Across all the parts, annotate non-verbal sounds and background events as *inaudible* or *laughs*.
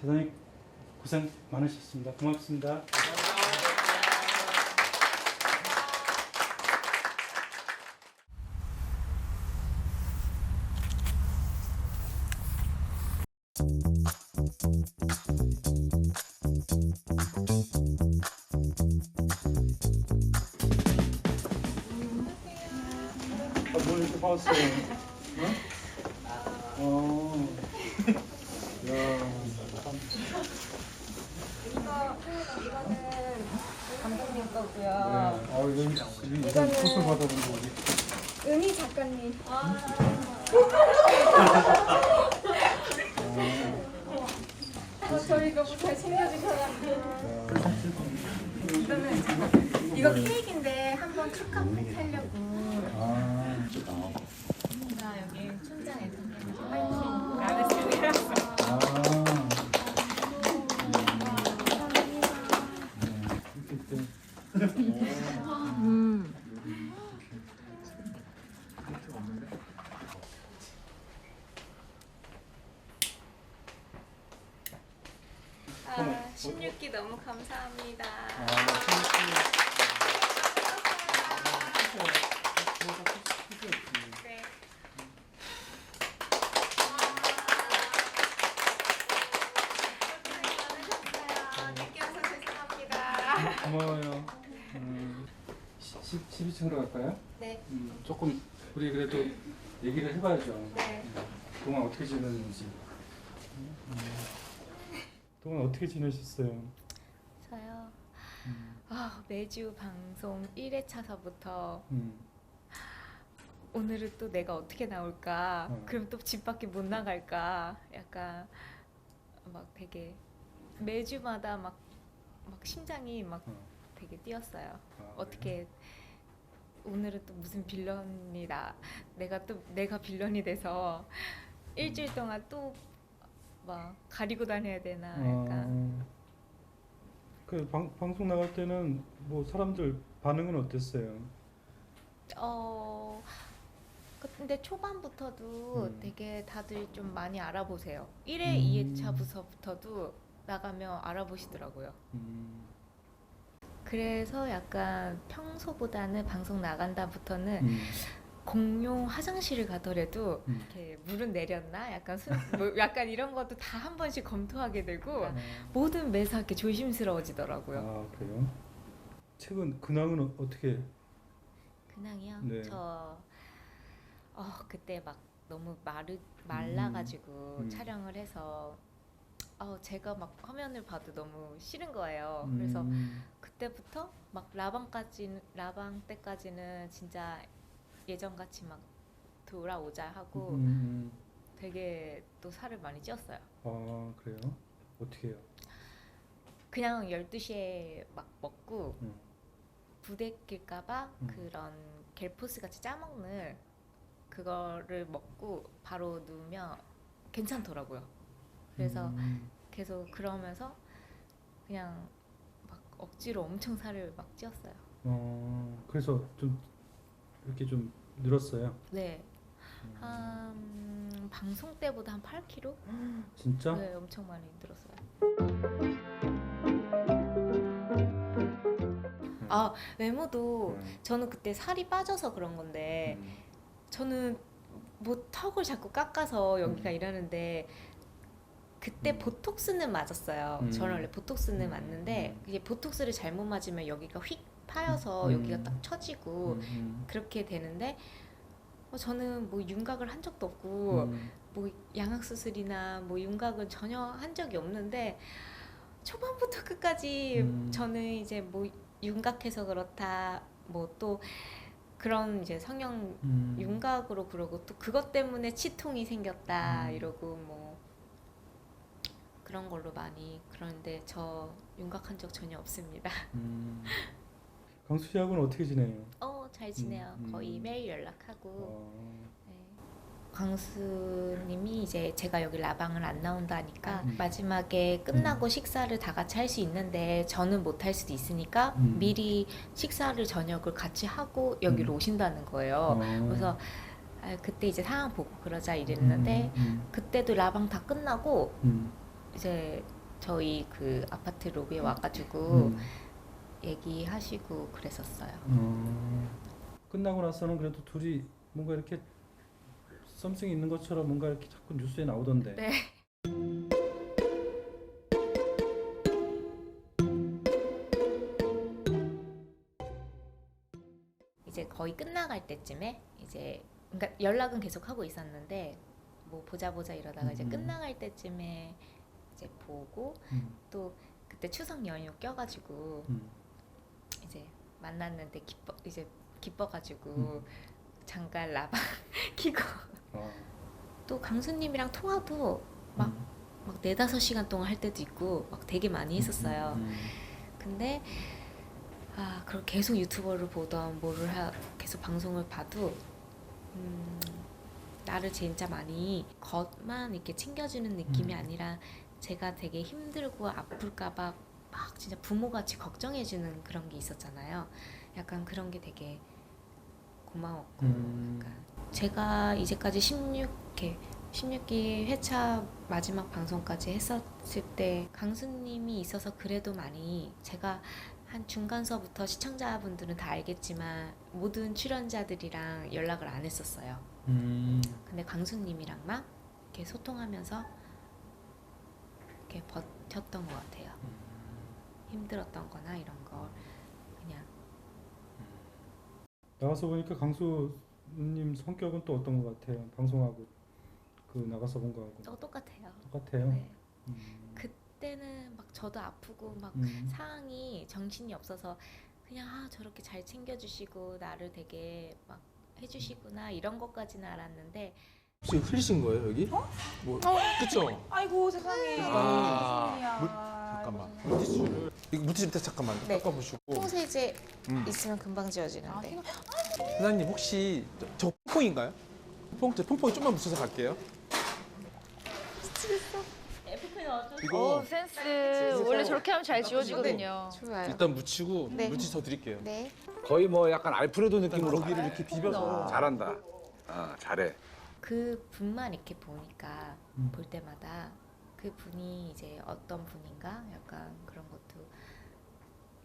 대단히 고생 많으셨습니다. 고맙습니다. 아, 뭘 이렇게 봤어요? 어? 어. 야, 이거는 감독님 네. 거고요. 아, 이건 이런 이거는- 소설 받아본 거 어디? 은희 작가님. 어, 저희 잘 챙겨주셔가지고. 이거는 잠깐. 이거 케이크인데 한번 축하 하려고. 아, 나 여기 춘장에서 화 아, 16기 너무 감사합니다. 아, 나 네. 많으셨어요. 늦게 와서 죄송합니다. 고마워요. 음, 12층으로 갈까요? 네. 음, 조금 우리 그래도 얘기를 해봐야죠. 네. 동안 어떻게 지냈는지. 음, 동안 어떻게 지내셨어요? 저요. 음, 아, 매주 방송 1회차서부터 음, 오늘은 또 내가 어떻게 나올까? 어. 그럼 또 집 밖에 못 나갈까? 약간 막 되게 매주마다 막, 막 심장이 막 어, 되게 뛰었어요. 아, 어떻게 오늘은 또 무슨 빌런이다. 내가 또 내가 빌런이 돼서 일주일 동안 또 막 가리고 다녀야 되나 약간 어, 그 방, 방송 나갈 때는 뭐 사람들 반응은 어땠어요? 어 근데 초반부터도 음. 되게 다들 좀 많이 알아보세요. 1회, 음. 2회차부터부터도 나가면 알아보시더라고요. 음, 그래서 약간 평소보다는 방송 나간다부터는 음, 공용 화장실을 가더라도 음. 이렇게 물은 내렸나? 약간 순, 뭐 *laughs* 약간 이런 것도 다 한 번씩 검토하게 되고 아, 모든 매사 이렇게 조심스러워지더라고요. 아 그래요? 최근 근황은 어- 어떻게? 근황이요? 네. 저 어, 그때 막 너무 마르 말라가지고 음. 촬영을 해서 어, 제가 막 화면을 봐도 너무 싫은 거예요. 그래서 음, 그때부터 막 라방까지 라방 때까지는 진짜 예전 같이 막 돌아오자 하고 음, 음. 되게 또 살을 많이 찌었어요. 아 그래요? 어떻게 해요? 그냥 12시에 막 먹고 음. 부대낄까봐 음. 그런 겔포스 같이 짜먹는 그거를 먹고 바로 누우면 괜찮더라고요. 그래서 음, 계속 그러면서 그냥 막 억지로 엄청 살을 막 찌었어요. 어 그래서 좀 이렇게 좀 늘었어요. 네. 음. 한 방송 때보다 한 8kg? 진짜? 네, 엄청 많이 늘었어요. 음. 아, 외모도 음. 저는 그때 살이 빠져서 그런 건데 음. 저는 뭐 턱을 자꾸 깎아서 여기가 음. 이러는데 그때 음. 보톡스는 맞았어요. 음. 저는 원래 보톡스는 음. 맞는데 이게 보톡스를 잘못 맞으면 여기가 휙 파여서 음. 여기가 딱 처지고 음, 음. 그렇게 되는데 어, 저는 뭐 윤곽을 한 적도 없고 음. 뭐 양악 수술이나 뭐 윤곽은 전혀 한 적이 없는데 초반부터 끝까지 음. 저는 이제 뭐 윤곽해서 그렇다 뭐 또 그런 이제 성형 음. 윤곽으로 그러고 또 그것 때문에 치통이 생겼다 음. 이러고 뭐 그런 걸로 많이 그런데 저 윤곽한 적 전혀 없습니다. 음. 강수 씨하고는 어떻게 지내요? 어 잘 지내요. 음, 음. 거의 매일 연락하고 어, 네. 광수님이 이제 제가 여기 라방을 안 나온다니까 음. 마지막에 끝나고 식사를 다 같이 할 수 있는데 저는 못 할 수도 있으니까 음. 미리 식사를 저녁을 같이 하고 여기로 음. 오신다는 거예요. 어. 그래서 아, 그때 이제 상황 보고 그러자 이랬는데 음, 그때도 라방 다 끝나고 음, 이제 저희 그 아파트 로비에 와가지고 음. 얘기하시고 그랬었어요. 음. 끝나고 나서는 그래도 둘이 뭔가 이렇게 썸씽이 있는 것처럼 뭔가 이렇게 자꾸 뉴스에 나오던데. 네. *laughs* 이제 거의 끝나갈 때쯤에 이제 그러니까 연락은 계속 하고 있었는데 뭐 보자 보자 이러다가 이제 음. 끝나갈 때쯤에 이제 보고 음. 또 그때 추석 연휴 껴가지고 음. 이제 만났는데 기뻐 이제 기뻐가지고 음. 잠깐 라방 *laughs* 키고 아. 또 강수님이랑 통화도 막 음. 막 네다섯 시간 동안 할 때도 있고 막 되게 많이 했었어요. 음. 근데 아 그걸 계속 유튜버를 보던 뭐를 하, 계속 방송을 봐도 음, 나를 진짜 많이 겉만 이렇게 챙겨주는 느낌이 음. 아니라 제가 되게 힘들고 아플까봐 막 진짜 부모같이 걱정해주는 그런 게 있었잖아요. 약간 그런 게 되게 고마웠고 음. 약간 제가 이제까지 16회 16기 회차 마지막 방송까지 했었을 때 강수님이 있어서 그래도 많이 제가 한 중간서부터 시청자분들은 다 알겠지만 모든 출연자들이랑 연락을 안 했었어요. 음. 근데 강수님이랑만 이렇게 소통하면서 이렇게 버텼던 것 같아요. 힘들었던 거나 이런 걸 그냥 나가서 보니까 강수님 성격은 또 어떤 것 같아요? 방송하고 그 나가서 본 거하고 또 똑같아요. 똑같아요. 네. 음. 그때는 막 저도 아프고 막 음. 상황이 정신이 없어서 그냥 아 저렇게 잘 챙겨주시고 나를 되게 막 해주시구나 이런 것까지는 알았는데 혹시 흘리신 거예요 여기? 뭐 그쵸? 아이고 세상에. 아, 무슨 일이야. 물- 잠깐만 물티슈를 이거 물티슈 밑에 잠깐만 네. 닦아보시고 통세제 음. 있으면 금방 아, 지워지는데 사장님 혹시 저, 저 퐁퐁인가요? 퐁, 저 퐁퐁이 좀만 묻혀서 갈게요 이거 어 센스. 원래 저렇게 하면 잘 지워지거든요. 좋아요. 일단 묻히고 네. 물티슈 더 드릴게요 네. 거의 뭐 약간 알프레도 느낌으로 고기를 이렇게 비벼서 잘한다. 아 잘해. 그 분만 이렇게 보니까 음. 볼 때마다 그 분이 이제 어떤 분인가 약간 그런 것도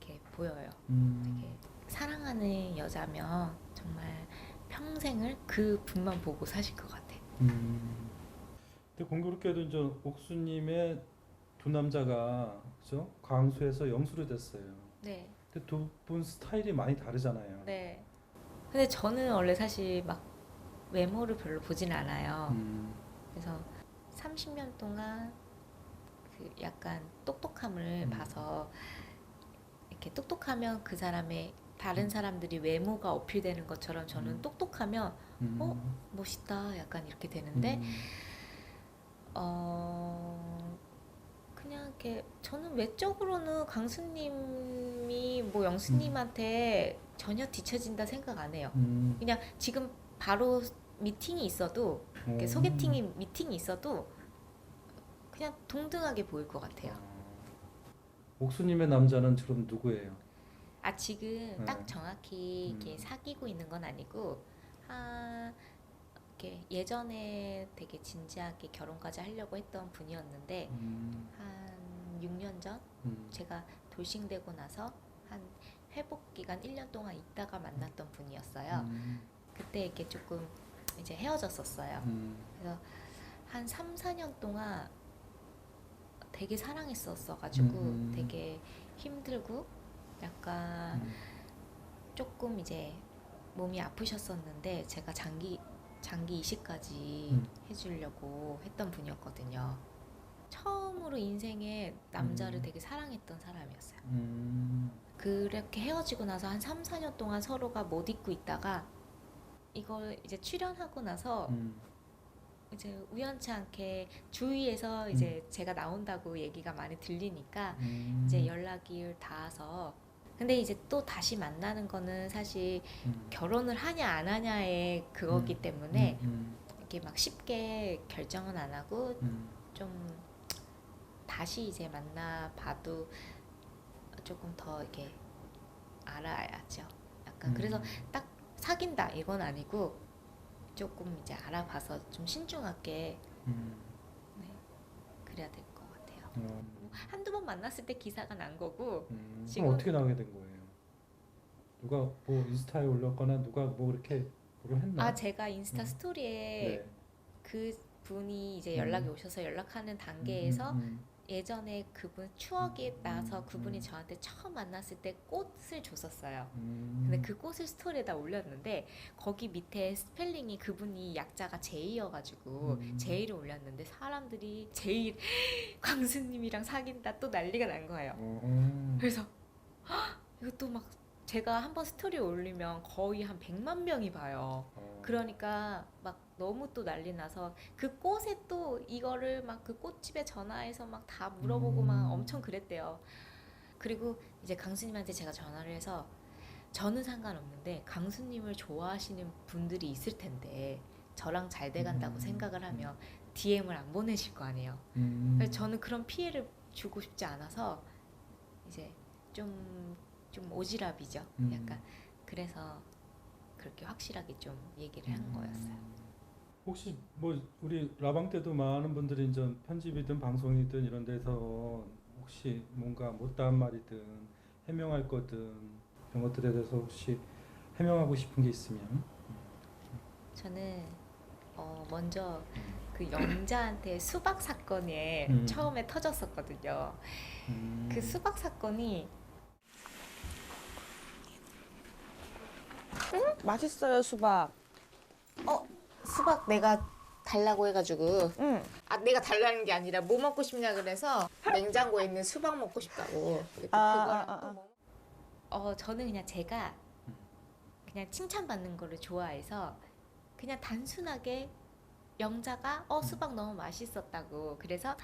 이렇게 보여요. 음. 되게 사랑하는 여자면 정말 평생을 그 분만 보고 사실 것 같아. 음. 근데 공교롭게도 이제 옥수님의 두 남자가 그죠? 광수에서 영수로 됐어요. 네. 근데 두 분 스타일이 많이 다르잖아요. 네. 근데 저는 원래 사실 막 외모를 별로 보진 않아요. 음. 그래서 30년 동안 그 약간 똑똑함을 음. 봐서 이렇게 똑똑하면 그 사람의 다른 사람들이 외모가 어필되는 것처럼 저는 음. 똑똑하면 음. 어? 멋있다 약간 이렇게 되는데 음. 어 그냥 이렇게 저는 외적으로는 강수님이 뭐 영수님한테 전혀 뒤처진다 생각 안 해요. 음. 그냥 지금 바로 미팅이 있어도 음. 소개팅이 미팅이 있어도 그냥 동등하게 보일 것 같아요. 옥수님의 남자는 주로 누구예요? 아 지금 네. 딱 정확히 이렇게 음. 사귀고 있는 건 아니고 아 이렇게 예전에 되게 진지하게 결혼까지 하려고 했던 분이었는데 음. 한 6년 전 음. 제가 돌싱되고 나서 한 회복 기간 1년 동안 있다가 만났던 분이었어요. 음. 그때 이렇게 조금 이제 헤어졌었어요. 음. 그래서 한 3, 4년 동안 되게 사랑했었어 가지고 음. 되게 힘들고 약간 음. 조금 이제 몸이 아프셨었는데 제가 장기 장기 이식까지 음. 해주려고 했던 분이었거든요. 처음으로 인생에 남자를 음. 되게 사랑했던 사람이었어요. 음. 그렇게 헤어지고 나서 한 3, 4년 동안 서로가 못 잊고 있다가 이걸 이제 출연하고 나서 음. 이제 우연치 않게 주위에서 이제 제가 나온다고 얘기가 많이 들리니까 음. 이제 연락이 닿아서 근데 이제 또 다시 만나는 거는 사실 음. 결혼을 하냐 안 하냐의 그거기 음. 때문에 음. 이렇게 막 쉽게 결정은 안 하고 음. 좀 다시 이제 만나 봐도 조금 더 이렇게 알아야죠. 약간 음. 그래서 딱 사귄다 이건 아니고 조금 이제 알아봐서 좀 신중하게 음. 네, 그래야 될 것 같아요. 어, 한두 번 만났을 때 기사가 난 거고 음, 지금- 그럼 어떻게 나오게 된 거예요? 누가 뭐 인스타에 올렸거나 누가 뭐 이렇게 뭐를 했나? 아 제가 인스타 음. 스토리에 네. 그 분이 이제 음. 연락이 오셔서 연락하는 단계에서 음, 음, 예전에 그분 추억이 음, 나서 음, 그분이 음. 저한테 처음 만났을 때 꽃을 줬었어요. 음. 근데 그 꽃을 스토리에다 올렸는데 거기 밑에 스펠링이 그분이 약자가 제이여가지고 음. 제이를 올렸는데 사람들이 제이 *gasps* 광수님이랑 사귄다 또 난리가 난 거예요. 어, 어. 그래서 *gasps* 헉, 이것도 막 제가 한번 스토리 올리면 거의 한 100만 명이 봐요. 어. 그러니까 막 너무 또 난리 나서 그 꽃에 또 이거를 막 그 꽃집에 전화해서 막 다 물어보고 음. 막 엄청 그랬대요. 그리고 이제 강수님한테 제가 전화를 해서 저는 상관없는데 강수님을 좋아하시는 분들이 있을 텐데 저랑 잘 돼간다고 음. 생각을 하면 DM을 안 보내실 거 아니에요. 음. 그래서 저는 그런 피해를 주고 싶지 않아서 이제 좀, 좀 오지랖이죠. 음. 약간 그래서 그렇게 확실하게 좀 얘기를 한 음. 거였어요. 혹시 뭐 우리 라방 때도 많은 분들이 이제 편집이든 방송이든 이런 데서 혹시 뭔가 못다한 말이든 해명할 거든 이런 것들에 대해서 혹시 해명하고 싶은 게 있으면 저는 어, 먼저 그 영자한테 수박 사건에 음. 처음에 터졌었거든요. 음. 그 수박 사건이 맛있어요 수박. 어 수박 내가 달라고 해가지고 응. 아 내가 달라는 게 아니라 뭐 먹고 싶냐 그래서 냉장고에 있는 수박 먹고 싶다고 아, 아, 아, 또 아. 뭐- 어 저는 그냥 제가 그냥 칭찬받는 거를 좋아해서 그냥 단순하게 영자가 어 수박 너무 맛있었다고 그래서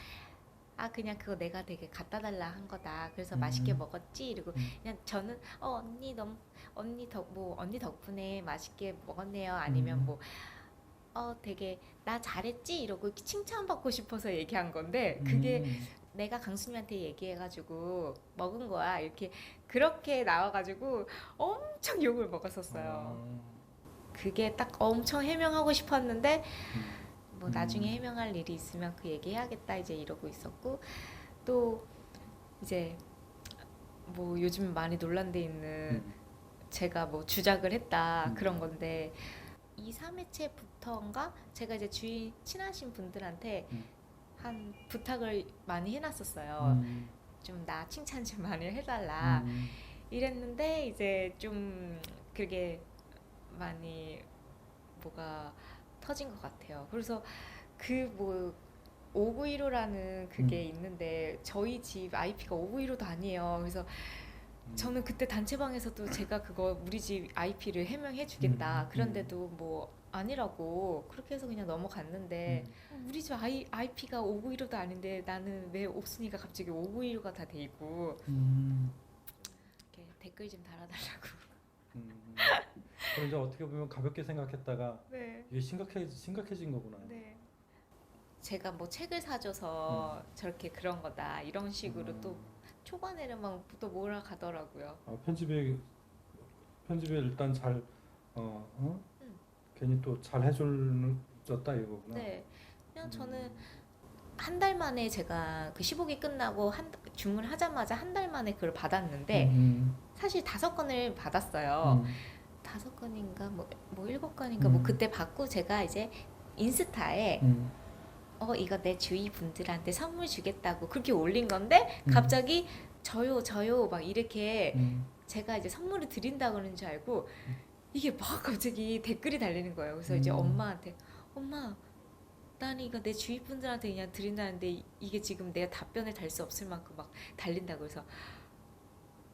아 그냥 그거 내가 되게 갖다 달라 한 거다 그래서 음. 맛있게 먹었지 이러고 음. 그냥 저는 어 언니 너무 언니 덕 뭐 언니 덕분에 맛있게 먹었네요 아니면 음. 뭐 어 되게 나 잘했지 이러고 이렇게 칭찬받고 싶어서 얘기한 건데 그게 음. 내가 강수님한테 얘기해가지고 먹은 거야 이렇게 그렇게 나와가지고 엄청 욕을 먹었었어요. 어. 그게 딱 엄청 해명하고 싶었는데 뭐 음. 나중에 해명할 일이 있으면 그 얘기해야겠다 이제 이러고 있었고 또 이제 뭐 요즘 많이 논란돼 있는 음. 제가 뭐 주작을 했다 음. 그런 건데 2, 3회째부터인가 제가 이제 주위 친하신 분들한테 음. 한 부탁을 많이 해놨었어요. 음. 좀나 칭찬 좀 많이 해달라 음. 이랬는데 이제 좀 그게 많이 뭐가 터진 것 같아요. 그래서 그 뭐 5915라는 그게 음. 있는데 저희 집 IP가 5915도 아니에요. 그래서 음. 저는 그때 단체방에서도 제가 그거 우리 집 IP를 해명해 주겠다. 음, 그런데도 뭐 아니라고 그렇게 해서 그냥 넘어갔는데 음. 우리 집 I, IP가 5915도 아닌데 나는 왜 옥순이가 갑자기 5915가 다 돼 있고 음. 이렇게 댓글 좀 달아달라고. 음. 그럼 이제 어떻게 보면 가볍게 생각했다가 네. 이게 심각해 심각해진 거구나. 네. 제가 뭐 책을 사줘서 저렇게 그런 거다 이런 식으로 음. 또 초반에는 막또 몰아가더라고요. 아, 편집에 편집에 일단 잘 어, 어? 음. 괜히 또 잘 해줬다 이거구나. 네. 그냥 음. 저는 한 달 만에 제가 그 15기 끝나고 한 주문하자마자 한 달 만에 그걸 받았는데 음, 사실 다섯 건을 받았어요. 음, 다섯 건인가 뭐, 뭐 일곱 건인가 뭐 음. 그때 받고 제가 이제 인스타에 음, 어 이거 내 주위 분들한테 선물 주겠다고 그렇게 올린 건데 음. 갑자기 저요 저요 막 이렇게 음, 제가 이제 선물을 드린다 그러는 줄 알고 이게 막 갑자기 댓글이 달리는 거예요. 그래서 이제 음. 엄마한테 엄마 나는 이거 내 주위 분들한테 그냥 드린다는데 이- 이게 지금 내가 답변을 달 수 없을 만큼 막 달린다고 해서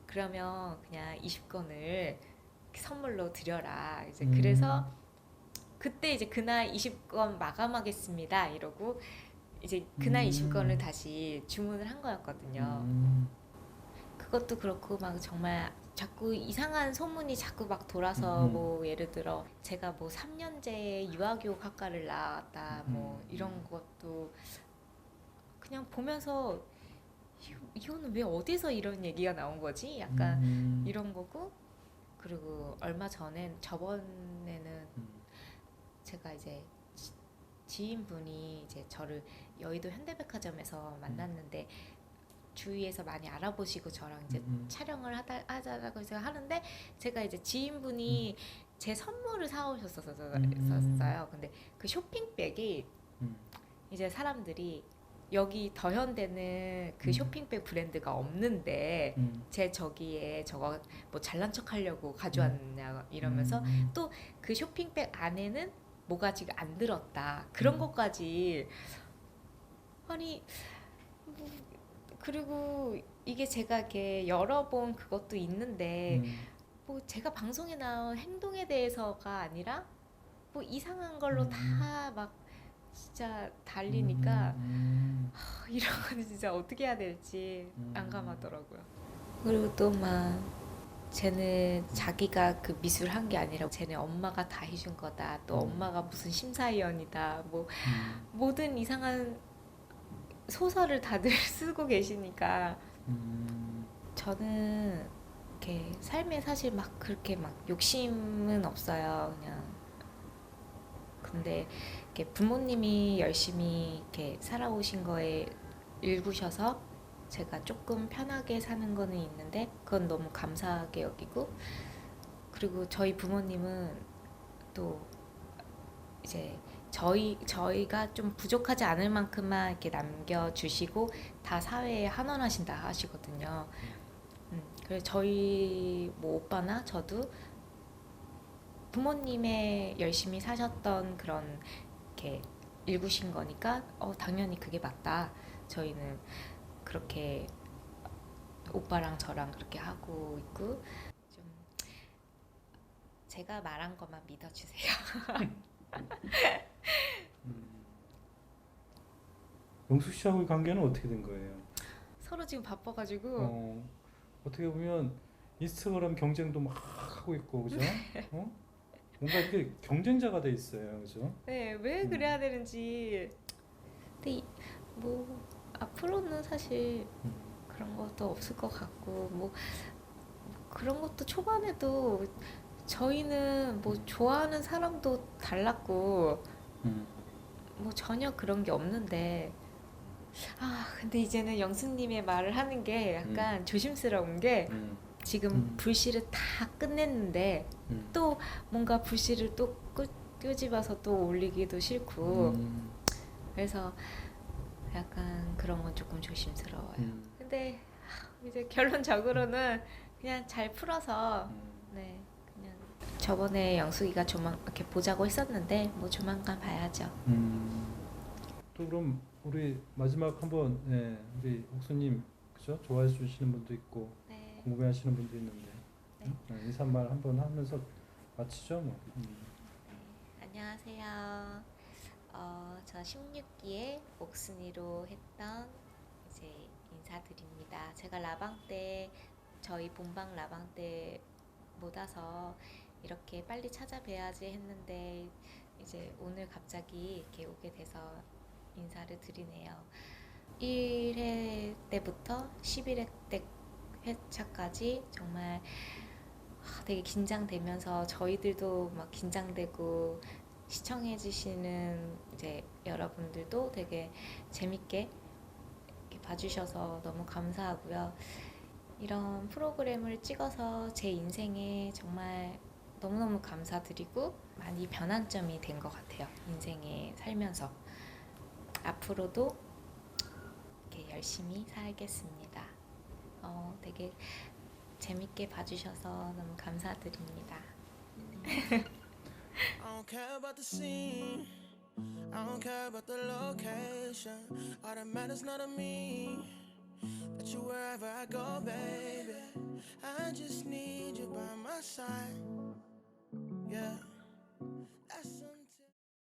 그러면 그냥 20건을 선물로 드려라. 이제 음. 그래서 그때 이제 그날 20건 마감하겠습니다. 이러고 이제 그날 음. 20건을 다시 주문을 한 거였거든요. 음, 그것도 그렇고 막 정말 자꾸 이상한 소문이 자꾸 막 돌아서 음. 뭐 예를 들어 제가 뭐 3년제 유아교육 학과를 나왔다 뭐 음. 이런 것도 그냥 보면서 이- 이거는 왜 어디서 이런 얘기가 나온 거지? 약간 음, 이런 거고 그리고 얼마 전엔 저번에는 음, 제가 이제 지- 지인분이 이제 저를 여의도 현대백화점에서 만났는데 주위에서 많이 알아보시고 저랑 이제 음. 촬영을 하다, 하자라고 해서 하는데 제가 이제 지인분이 제 선물을 사오셨었어요. 음. 근데 그 쇼핑백이 음. 이제 사람들이 여기 더현대는 그 음. 쇼핑백 브랜드가 없는데 음. 제 저기에 저거 뭐 잘난 척 하려고 가져왔냐 이러면서 음. 그 쇼핑백 안에는 뭐가 지금 안 들었다 그런 음. 것까지 아니 뭐, 그리고 이게 제가 이렇게 여러 번 그것도 있는데 음. 뭐 제가 방송에 나온 행동에 대해서가 아니라 뭐 이상한 걸로 음. 다막 진짜 달리니까 음. 아, 이런 거는 진짜 어떻게 해야 될지 음. 난감하더라고요. 그리고 또막 쟤는 자기가 그 미술 한 게 아니라 쟤네 엄마가 다 해준 거다. 또 음. 엄마가 무슨 심사위원이다. 뭐 음. 모든 이상한 소설을 다들 *laughs* 쓰고 계시니까 음. 저는 이렇게 삶에 사실 막 그렇게 막 욕심은 없어요. 그냥 근데 이렇게 부모님이 열심히 이렇게 살아오신 거에 일구셔서 제가 조금 편하게 사는 거는 있는데 그건 너무 감사하게 여기고 그리고 저희 부모님은 또 이제 저희 저희가 좀 부족하지 않을 만큼만 이렇게 남겨 주시고 다 사회에 환원하신다 하시거든요. 음, 그래서 저희 뭐 오빠나 저도 부모님의 열심히 사셨던 그런 이렇게 일구신 거니까 어 당연히 그게 맞다. 저희는 그렇게 오빠랑 저랑 그렇게 하고 있고 좀 제가 말한 것만 믿어주세요. 음. 영숙 씨하고의 관계는 어떻게 된 거예요? 서로 지금 바빠가지고 어, 어떻게 보면 인스타그램 경쟁도 막 하고 있고 그죠? *laughs* 어? 뭔가 이게 경쟁자가 돼 있어요, 그죠? 네, 왜 음. 그래야 되는지. 근데 이- 뭐 앞으로는 사실 음. 그런 것도 없을 것 같고 뭐 그런 것도 초반에도 저희는 뭐 좋아하는 사람도 달랐고 음. 뭐 전혀 그런 게 없는데 아 근데 이제는 영수님의 말을 하는 게 약간 조심스러운 게 음. 지금 음. 불씨를 다 끝냈는데 음. 또 뭔가 불씨를 또 끄, 끄집어서 또 올리기도 싫고 음. 그래서 약간 그런 건 조금 조심스러워요. 음. 근데 하, 이제 결론적으로는 그냥 잘 풀어서 음. 네 그냥 저번에 영숙이가 조만 이렇게 보자고 했었는데 뭐 조만간 봐야죠. 음. 또 그럼 우리 마지막 한번 예, 우리 옥수님 그죠? 좋아해 주시는 분도 있고 네. 궁금해하시는 분도 있는데 네. 응? 네, 인사말 한번 하면서 마치죠 뭐. 음. 안녕하세요. 어, 저 16기에 옥순이로 했던 이제 인사드립니다. 제가 라방 때 저희 본방 라방 때 못 와서 이렇게 빨리 찾아뵈야지 했는데 이제 오늘 갑자기 이렇게 오게 돼서 인사를 드리네요. 1회 때부터 11회 때 회차까지 정말 아, 되게 긴장되면서 저희들도 막 긴장되고 시청해 주시는 이제 여러분들도 되게 재밌게 봐주셔서 너무 감사하고요. 이런 프로그램을 찍어서 제 인생에 정말 너무너무 감사드리고 많이 변환점이 된 것 같아요. 인생에 살면서 앞으로도 이렇게 열심히 살겠습니다. 어, 되게 재밌게 봐주셔서 너무 감사드립니다. I don't care about the scene. I don't care about the location. All that matters not to me. That you wherever I go, baby. I just need you by my side. Yeah.